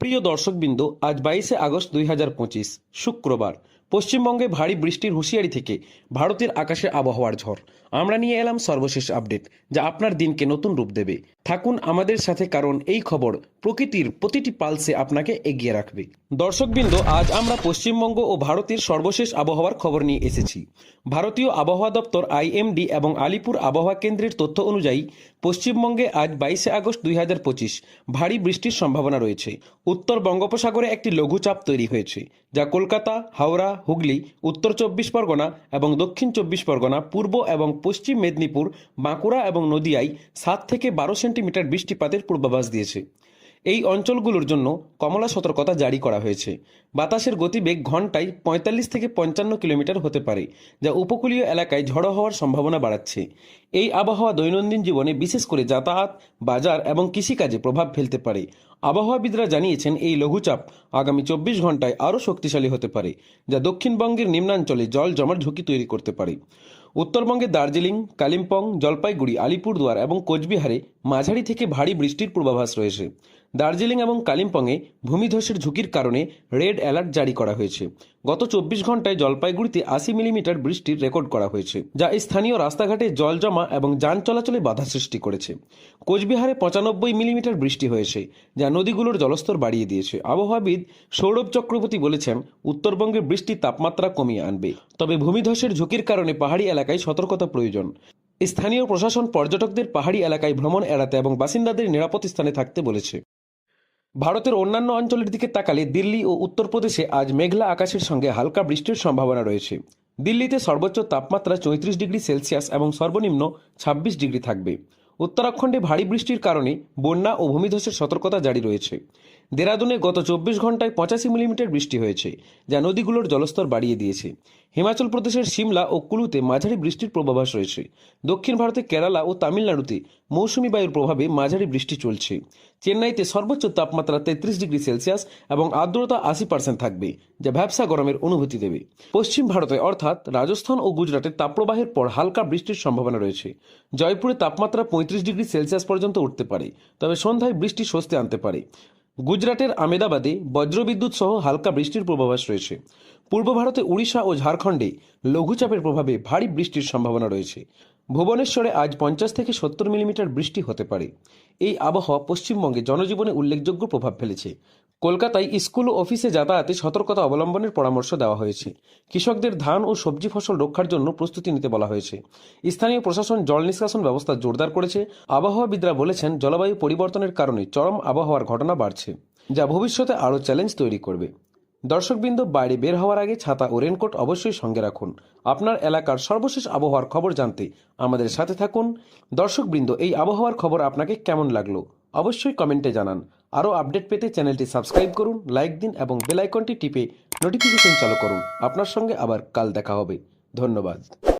প্রিয় দর্শকবৃন্দ আজ বাইশে আগস্ট দুই হাজার পঁচিশ শুক্রবার। পশ্চিমবঙ্গে ভারী বৃষ্টির হুঁশিয়ারি থেকে ভারতের আকাশে আবহাওয়ার ঝড়। আমরা নিয়ে এলাম সর্বশেষ আপডেট, যা আপনার দিনকে নতুন রূপ দেবে। থাকুন আমাদের সাথে, কারণ এই খবর প্রকৃতির প্রতিটি পালসে আপনাকে এগিয়ে রাখবে। দর্শকবৃন্দ, আজ আমরা পশ্চিমবঙ্গ ও ভারতের সর্বশেষ আবহাওয়ার খবর নিয়ে এসেছি। ভারতীয় আবহাওয়া দপ্তর আইএমডি এবং আলিপুর আবহাওয়া কেন্দ্রের তথ্য অনুযায়ী, পশ্চিমবঙ্গে আজ বাইশে আগস্ট দুই হাজার পঁচিশ ভারী বৃষ্টির সম্ভাবনা রয়েছে। উত্তর বঙ্গোপসাগরে একটি লঘুচাপ তৈরি হয়েছে, যা কলকাতা, হাওড়া হুগলি, উত্তর চব্বিশ পরগনা এবং দক্ষিণ চব্বিশ পরগনা, পূর্ব এবং পশ্চিম মেদিনীপুর, বাঁকুড়া এবং নদিয়ায় সাত থেকে বারো সেন্টিমিটার বৃষ্টিপাতের পূর্বাভাস দিয়েছে। এই অঞ্চলগুলোর জন্য কমলা সতর্কতা জারি করা হয়েছে। বাতাসের গতিবেগ ঘন্টায় পঁয়তাল্লিশ থেকে পঞ্চান্ন কিলোমিটার হতে পারে, যা উপকূলীয় এলাকায় ঝড়ো হওয়ার সম্ভাবনা বাড়াচ্ছে। এই আবহাওয়া দৈনন্দিন জীবনে বিশেষ করে যাতায়াত, বাজার এবং কৃষিকাজে প্রভাব ফেলতে পারে। আবহাওয়াবিদরা জানিয়েছেন, এই লঘুচাপ আগামী চব্বিশ ঘন্টায় আরও শক্তিশালী হতে পারে, যা দক্ষিণবঙ্গের নিম্নাঞ্চলে জল জমার ঝুঁকি তৈরি করতে পারে। উত্তরবঙ্গে দার্জিলিং, কালিম্পং, জলপাইগুড়ি, আলিপুরদুয়ার এবং কোচবিহারে মাঝারি থেকে ভারী বৃষ্টির পূর্বাভাস রয়েছে। দার্জিলিং এবং কালিম্পংয়ে ভূমিধসের ঝুঁকির কারণে রেড অ্যালার্ট জারি করা হয়েছে। গত চব্বিশ ঘন্টায় জলপাইগুড়িতে আশি মিলিমিটার বৃষ্টির রেকর্ড করা হয়েছে, যা স্থানীয় রাস্তাঘাটে জল জমা এবং যান চলাচলে বাধা সৃষ্টি করেছে। কোচবিহারে পঁচানব্বই মিলিমিটার বৃষ্টি হয়েছে, যা নদীগুলোর জলস্তর বাড়িয়ে দিয়েছে। আবহাওয়াবিদ সৌরভ চক্রবর্তী বলেছেন, উত্তরবঙ্গে বৃষ্টি তাপমাত্রা কমিয়ে আনবে। তবে ভূমিধসের ঝুঁকির কারণে পাহাড়ি এলাকায় সতর্কতা প্রয়োজন। স্থানীয় প্রশাসন পর্যটকদের পাহাড়ি এলাকায় ভ্রমণ এড়াতে এবং বাসিন্দাদের নিরাপদ স্থানে থাকতে বলেছে। ভারতের অন্যান্য অঞ্চলের দিকে তাকালে দিল্লি ও উত্তরপ্রদেশে আজ মেঘলা আকাশের সঙ্গে হালকা বৃষ্টির সম্ভাবনা রয়েছে। দিল্লিতে সর্বোচ্চ তাপমাত্রা চৌত্রিশ ডিগ্রি সেলসিয়াস এবং সর্বনিম্ন ছাব্বিশ ডিগ্রি থাকবে। উত্তরাখণ্ডে ভারী বৃষ্টির কারণে বন্যা ও ভূমিধসের সতর্কতা জারি রয়েছে। দেরাদুনে গত চব্বিশ ঘন্টায় পঁচাশি মিলিমিটার বৃষ্টি হয়েছে, যা নদীগুলোর জলস্তর বাড়িয়ে দিয়েছে। হিমাচল প্রদেশের সিমলা ও কুলুতে মাঝারি বৃষ্টির পূর্বাভাস রয়েছে। দক্ষিণ ভারতে কেরালা ও তামিলনাড়ুতে মৌসুমি বায়ুর প্রভাবে মাঝারি বৃষ্টি চলছে। চেন্নাইতে সর্বোচ্চ তাপমাত্রা তেত্রিশ ডিগ্রি সেলসিয়াস এবং আর্দ্রতা আশি পার্সেন্ট থাকবে, যা ভ্যাবসা গরমের অনুভূতি দেবে। পশ্চিম ভারতে অর্থাৎ রাজস্থান ও গুজরাটে তাপপ্রবাহের পর হালকা বৃষ্টির সম্ভাবনা রয়েছে। জয়পুরে তাপমাত্রা পঁয়ত্রিশ ডিগ্রি সেলসিয়াস পর্যন্ত উঠতে পারে, তবে সন্ধ্যায় বৃষ্টি স্বস্তি আনতে পারে। গুজরাটের আমেদাবাদে বজ্রবিদ্যুৎ সহ হালকা বৃষ্টির পূর্বাভাস রয়েছে। পূর্ব ভারতে উড়িষ্যা ও ঝাড়খণ্ডে লঘুচাপের প্রভাবে ভারী বৃষ্টির সম্ভাবনা রয়েছে। ভুবনেশ্বরে আজ পঞ্চাশ থেকে সত্তর মিলিমিটার বৃষ্টি হতে পারে। এই আবহাওয়া পশ্চিমবঙ্গে জনজীবনে উল্লেখযোগ্য প্রভাব ফেলেছে। কলকাতায় স্কুল ও অফিসে যাতায়াতে সতর্কতা অবলম্বনের পরামর্শ দেওয়া হয়েছে। কৃষকদের ধান ও সবজি ফসল রক্ষার জন্য প্রস্তুতি নিতে বলা হয়েছে। স্থানীয় প্রশাসন জল নিষ্কাশন ব্যবস্থা জোরদার করেছে। আবহাওয়াবিদরা বলেছেন, জলবায়ু পরিবর্তনের কারণে চরম আবহাওয়ার ঘটনা বাড়ছে, যা ভবিষ্যতে আরও চ্যালেঞ্জ তৈরি করবে। দর্শকবৃন্দ, বাইরে বের হওয়ার আগে ছাতা ও রেনকোট অবশ্যই সঙ্গে রাখুন। আপনার এলাকার সর্বশেষ আবহাওয়ার খবর জানতে আমাদের সাথে থাকুন। দর্শকবৃন্দ, এই আবহাওয়ার খবর আপনাকে কেমন লাগল? অবশ্যই কমেন্টে জানান। আরও আপডেট পেতে চ্যানেলটি সাবস্ক্রাইব করুন, লাইক দিন এবং বেলাইকনটি টিপে নোটিফিকেশন চালু করুন। আপনার সঙ্গে আবার কাল দেখা হবে। ধন্যবাদ।